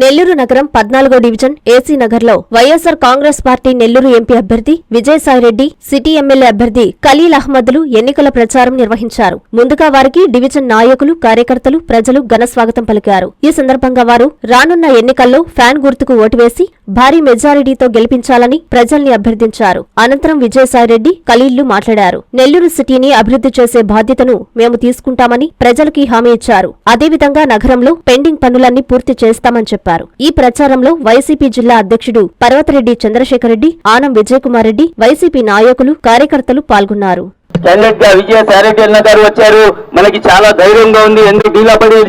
నెల్లూరు నగరం పద్నాలుగో division AC నగర్లో YSR Congress party Nellore MP అభ్యర్థి విజయసాయిరెడ్డి సిటీ ఎమ్మెల్యే అభ్యర్థి ఖలీల్ అహ్మద్లు ఎన్నికల ప్రచారం నిర్వహించారు. ముందుగా వారికి డివిజన్ నాయకులు కార్యకర్తలు ప్రజలు ఘనస్వాగతం పలికారు. ఈ సందర్భంగా వారు రానున్న ఎన్నికల్లో ఫ్యాన్ గుర్తుకు ఓటు వేసి భారీ మెజారిటీతో గెలిపించాలని ప్రజల్ని అభ్యర్థించారు. అనంతరం విజయసాయిరెడ్డి ఖలీళ్ళు మాట్లాడారు. నెల్లూరు సిటీని అభివృద్ధి చేసే బాధ్యతను మేము తీసుకుంటామని ప్రజలకి హామీ ఇచ్చారు. అదేవిధంగా నగరంలో పెండింగ్ పనులన్నీ పూర్తి చేస్తామని చెప్పారు. ఈ ప్రచారంలో వైసీపీ జిల్లా అధ్యక్షుడు పర్వతరెడ్డి చంద్రశేఖరరెడ్డి ఆనం విజయకుమార్ రెడ్డి వైసీపీ నాయకులు కార్యకర్తలు పాల్గొన్నారు. క్యాండిడేట్గా విజయ సారెడ్డి అన్న గారు వచ్చారు. మనకి చాలా ధైర్యంగా ఉంది. ఎందుకు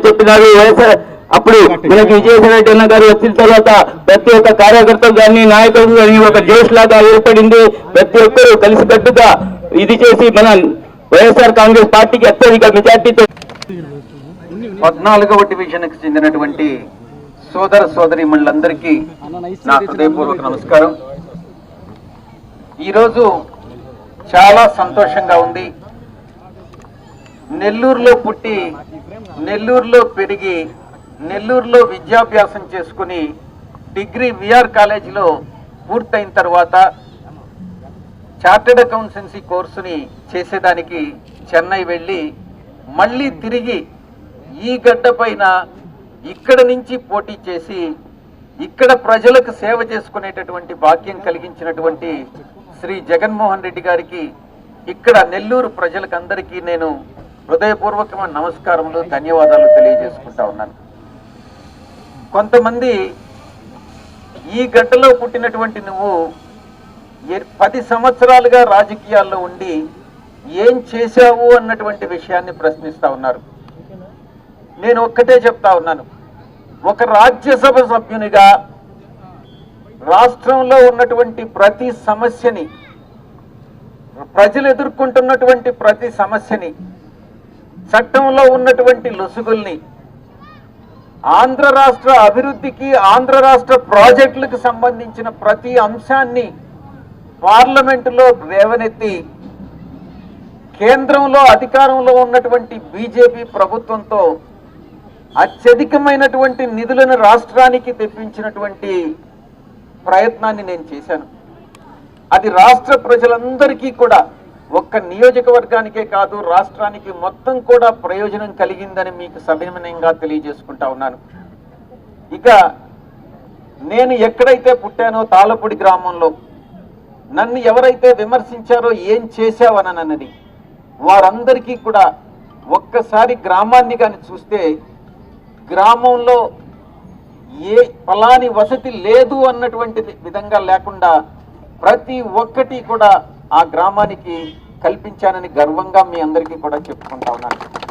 చెప్పినారు. వైఎస్ఆర్ అప్పుడు మనకి విజయసాయిరెడ్డి అన్న గారు వచ్చిన తర్వాత ప్రతి ఒక్క కార్యకర్తలు కానీ నాయకులు కానీ ఒక జోష్ లాగా ఏర్పడింది. ప్రతి ఒక్కరూ కలిసికట్టుగా ఇది చేసి మన వైఎస్ఆర్ కాంగ్రెస్ పార్టీకి అత్యధిక మెజార్టీతో పద్నాలుగవ డివిజన్కి చెందినటువంటి సోదర సోదరి మండలందరికీ నా హృదయపూర్వక నమస్కారం. ఈరోజు చాలా సంతోషంగా ఉంది. నెల్లూరులో పుట్టి నెల్లూరులో పెరిగి నెల్లూరులో విద్యాభ్యాసం చేసుకుని డిగ్రీ విఆర్ కాలేజీలో పూర్తయిన తర్వాత చార్టెడ్ అకౌంటెన్సీ కోర్సుని చేసేదానికి చెన్నై వెళ్ళి మళ్ళీ తిరిగి ఈ గడ్డ పైన ఇక్కడ నుంచి పోటీ చేసి ఇక్కడ ప్రజలకు సేవ చేసుకునేటటువంటి భాగ్యం కలిగించినటువంటి శ్రీ జగన్మోహన్ రెడ్డి గారికి ఇక్కడ నెల్లూరు ప్రజలకందరికీ నేను హృదయపూర్వకమైన నమస్కారములు ధన్యవాదాలు తెలియజేసుకుంటా ఉన్నాను. కొంతమంది ఈ గడ్డలో పుట్టినటువంటి నువ్వు పది సంవత్సరాలుగా రాజకీయాల్లో ఉండి ఏం చేశావు అన్నటువంటి విషయాన్ని ప్రశ్నిస్తా ఉన్నారు. నేను ఒక్కటే చెప్తా ఉన్నాను. ఒక రాజ్యసభ సభ్యునిగా రాష్ట్రంలో ఉన్నటువంటి ప్రతి సమస్యని ప్రజలు ఎదుర్కొంటున్నటువంటి ప్రతి సమస్యని చట్టంలో ఉన్నటువంటి లొసుగుల్ని ఆంధ్ర రాష్ట్ర అభివృద్ధికి ఆంధ్ర రాష్ట్ర ప్రాజెక్టులకు సంబంధించిన ప్రతి అంశాన్ని పార్లమెంటులో రేవనెత్తి కేంద్రంలో అధికారంలో ఉన్నటువంటి బీజేపీ ప్రభుత్వంతో అత్యధికమైనటువంటి నిధులను రాష్ట్రానికి తెప్పించినటువంటి ప్రయత్నాన్ని నేను చేశాను. అది రాష్ట్ర ప్రజలందరికీ కూడా ఒక్క నియోజకవర్గానికే కాదు రాష్ట్రానికి మొత్తం కూడా ప్రయోజనం కలిగిందని మీకు సవినయంగా తెలియజేసుకుంటా ఉన్నాను. ఇక నేను ఎక్కడైతే పుట్టానో తాళపూడి గ్రామంలో నన్ను ఎవరైతే విమర్శించారో ఏం చేశావనన్నది వారందరికీ కూడా ఒక్కసారి గ్రామాన్ని కానీ చూస్తే గ్రామంలో ఏ ఫలాని వసతి లేదు అన్నటువంటి విధంగా లేకుండా ప్రతి ఒక్కటి కూడా ఆ గ్రామానికి కల్పించానని గర్వంగా మీ అందరికీ కూడా చెప్పుకుంటా ఉన్నాను.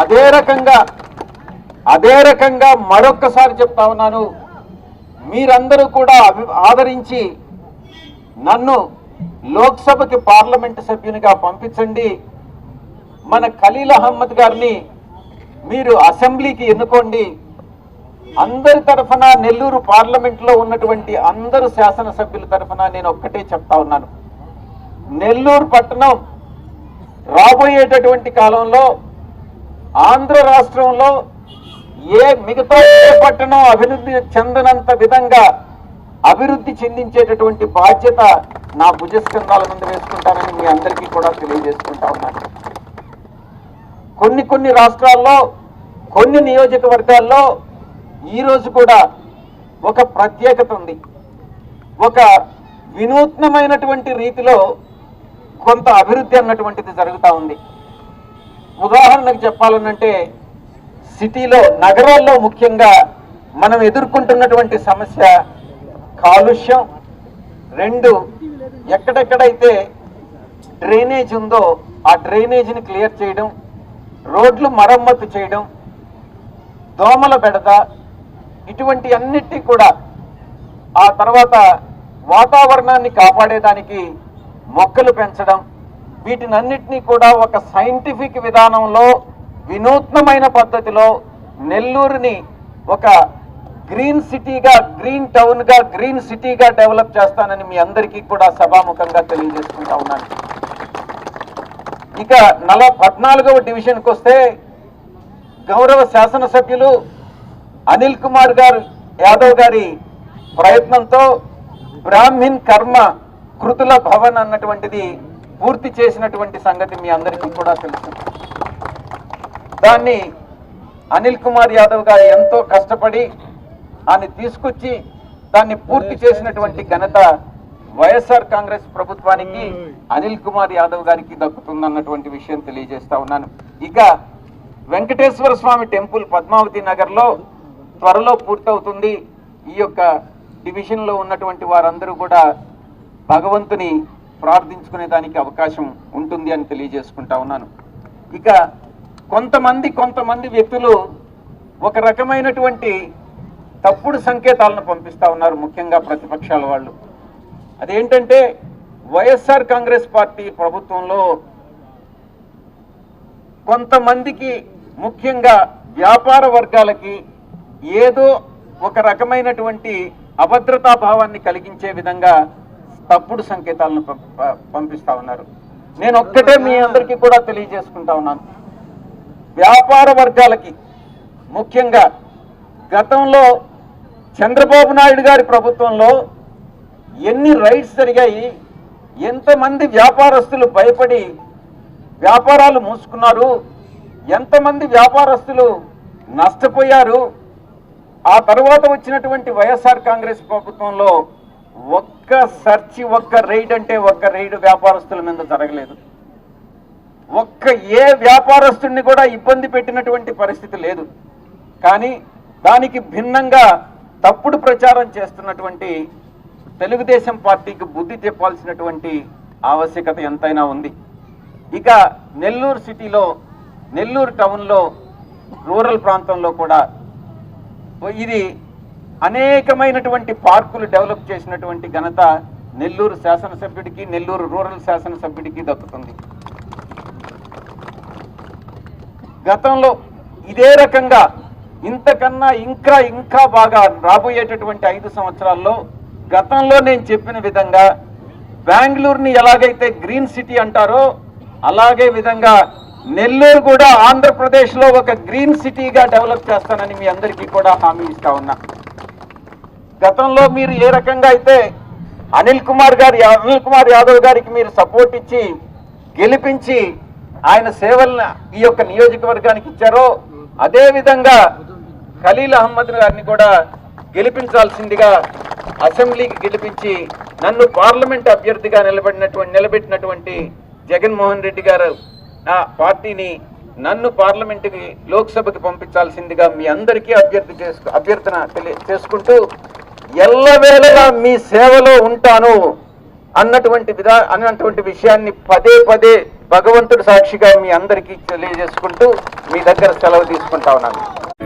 అదే రకంగా అదే రకంగా మరొక్కసారి చెప్తా ఉన్నాను. మీరందరూ కూడా అభి- ఆదరించి నన్ను లోక్సభకి పార్లమెంటు సభ్యునిగా పంపించండి. మన ఖలీల్ అహ్మద్ గారిని మీరు అసెంబ్లీకి ఎన్నుకోండి. అందరి తరఫున నెల్లూరు పార్లమెంట్లో ఉన్నటువంటి అందరు శాసనసభ్యుల తరఫున నేను ఒక్కటే చెప్తా ఉన్నాను. నెల్లూరు పట్టణం రాబోయేటటువంటి కాలంలో ఆంధ్ర రాష్ట్రంలో ఏ మిగతా ఏ పట్టణం అభివృద్ధి చెందనంత విధంగా అభివృద్ధి చెందించేటటువంటి బాధ్యత నా భుజస్కంధాల మీద వేసుకుంటానని మీ అందరికీ కూడా తెలియజేసుకుంటా ఉన్నాను. కొన్ని కొన్ని రాష్ట్రాల్లో కొన్ని నియోజకవర్గాల్లో ఈరోజు కూడా ఒక ప్రత్యేకత ఉంది. ఒక వినూత్నమైనటువంటి రీతిలో కొంత అభివృద్ధి అన్నటువంటిది జరుగుతూ ఉంది. ఉదాహరణకు చెప్పాలనంటే సిటీలో నగరాల్లో ముఖ్యంగా మనం ఎదుర్కొంటున్నటువంటి సమస్య కాలుష్యం. రెండు ఎక్కడెక్కడైతే డ్రైనేజ్ ఉందో ఆ డ్రైనేజీని క్లియర్ చేయడం రోడ్లు మరమ్మతు చేయడం దోమల బెడద ఇటువంటి అన్నిటి కూడా ఆ తర్వాత వాతావరణాన్ని కాపాడేదానికి మొక్కలు పెంచడం వీటినన్నిటినీ కూడా ఒక సైంటిఫిక్ విధానంలో వినూత్నమైన పద్ధతిలో నెల్లూరుని ఒక గ్రీన్ సిటీగా గ్రీన్ టౌన్గా గ్రీన్ సిటీగా డెవలప్ చేస్తానని మీ అందరికీ కూడా సభాముఖంగా తెలియజేసుకుంటా ఉన్నాను. ఇక నల పద్నాలుగవ డివిజన్కి వస్తే గౌరవ శాసనసభ్యులు అనిల్ కుమార్ గారు యాదవ్ గారి ప్రయత్నంతో బ్రాహ్మిన్ కర్మ కృతుల భవన్ అన్నటువంటిది పూర్తి చేసినటువంటి సంగతి మీ అందరికీ కూడా తెలుసు. దాన్ని అనిల్ కుమార్ యాదవ్ గారు ఎంతో కష్టపడి దాన్ని తీసుకొచ్చి దాన్ని పూర్తి చేసినటువంటి ఘనత వైఎస్ఆర్ కాంగ్రెస్ ప్రభుత్వానికి అనిల్ కుమార్ యాదవ్ గారికి దక్కుతుందన్నటువంటి విషయం తెలియజేస్తా ఉన్నాను. ఇక వెంకటేశ్వర స్వామి టెంపుల్ పద్మావతి నగర్లో త్వరలో పూర్తవుతుంది. ఈ యొక్క డివిజన్లో ఉన్నటువంటి వారందరూ కూడా భగవంతుని ప్రార్థించుకునే దానికి అవకాశం ఉంటుంది అని తెలియజేసుకుంటా ఉన్నాను. ఇక కొంతమంది కొంతమంది వ్యక్తులు ఒక రకమైనటువంటి తప్పుడు సంకేతాలను పంపిస్తా ఉన్నారు ముఖ్యంగా ప్రతిపక్షాల వాళ్ళు. అదేంటంటే వైఎస్ఆర్ కాంగ్రెస్ పార్టీ ప్రభుత్వంలో కొంతమందికి ముఖ్యంగా వ్యాపార వర్గాలకి ఏదో ఒక రకమైనటువంటి అభద్రతా భావాన్ని కలిగించే విధంగా తప్పుడు సంకేతాలను పం- పంపిస్తా ఉన్నారు. నేను ఒక్కటే మీ అందరికీ కూడా తెలియజేసుకుంటా ఉన్నాను. వ్యాపార వర్గాలకి ముఖ్యంగా గతంలో చంద్రబాబు నాయుడు గారి ప్రభుత్వంలో ఎన్ని రైడ్స్ జరిగాయి ఎంతమంది వ్యాపారస్తులు భయపడి వ్యాపారాలు మూసుకున్నారు ఎంతమంది వ్యాపారస్తులు నష్టపోయారు. ఆ తర్వాత వచ్చినటువంటి వైఎస్ఆర్ కాంగ్రెస్ ప్రభుత్వంలో ఒక్క సర్చి ఒక్క రైడ్ అంటే ఒక్క రైడ్ వ్యాపారస్తుల మీద జరగలేదు. ఒక్క ఏ వ్యాపారస్తుడిని కూడా ఇబ్బంది పెట్టినటువంటి పరిస్థితి లేదు. కానీ దానికి భిన్నంగా తప్పుడు ప్రచారం చేస్తున్నటువంటి తెలుగుదేశం పార్టీకి బుద్ధి చెప్పాల్సినటువంటి ఆవశ్యకత ఎంతైనా ఉంది. ఇక నెల్లూరు సిటీలో నెల్లూరు టౌన్లో రూరల్ ప్రాంతంలో కూడా ఇది అనేకమైనటువంటి పార్కులు డెవలప్ చేసినటువంటి ఘనత నెల్లూరు శాసనసభ్యుడికి నెల్లూరు రూరల్ శాసనసభ్యుడికి దక్కుతుంది. గతంలో ఇదే రకంగా ఇంతకన్నా ఇంకా ఇంకా బాగా రాబోయేటటువంటి ఐదు సంవత్సరాల్లో గతంలో నేను చెప్పిన విధంగా బెంగళూరుని ఎలాగైతే గ్రీన్ సిటీ అంటారో అలాగే విధంగా నెల్లూరు కూడా ఆంధ్రప్రదేశ్లో ఒక గ్రీన్ సిటీగా డెవలప్ చేస్తానని మీ అందరికీ కూడా హామీ ఇస్తా ఉన్నా. గతంలో మీరు ఏ రకంగా అయితే అనిల్ కుమార్ గారి అనిల్ కుమార్ యాదవ్ గారికి మీరు సపోర్ట్ ఇచ్చి గెలిపించి ఆయన సేవలను ఈ యొక్క నియోజకవర్గానికి ఇచ్చారో అదేవిధంగా ఖలీల్ అహ్మద్ గారిని కూడా గెలిపించాల్సిందిగా అసెంబ్లీకి గెలిపించి నన్ను పార్లమెంట్ అభ్యర్థిగా నిలబడినటువంటి నిలబెట్టినటువంటి జగన్మోహన్ రెడ్డి గారు నా పార్టీని నన్ను పార్లమెంటుకి లోక్సభకి పంపించాల్సిందిగా మీ అందరికీ అభ్యర్థి చేసుకు అభ్యర్థన తెలియ చేసుకుంటూ ఎల్లవేళలా మీ సేవలో ఉంటాను అన్నటువంటి విధా అన్నటువంటి విషయాన్ని పదే పదే భగవంతుడి సాక్షిగా మీ అందరికీ తెలియజేసుకుంటూ మీ దగ్గర సెలవు తీసుకుంటా ఉన్నాను.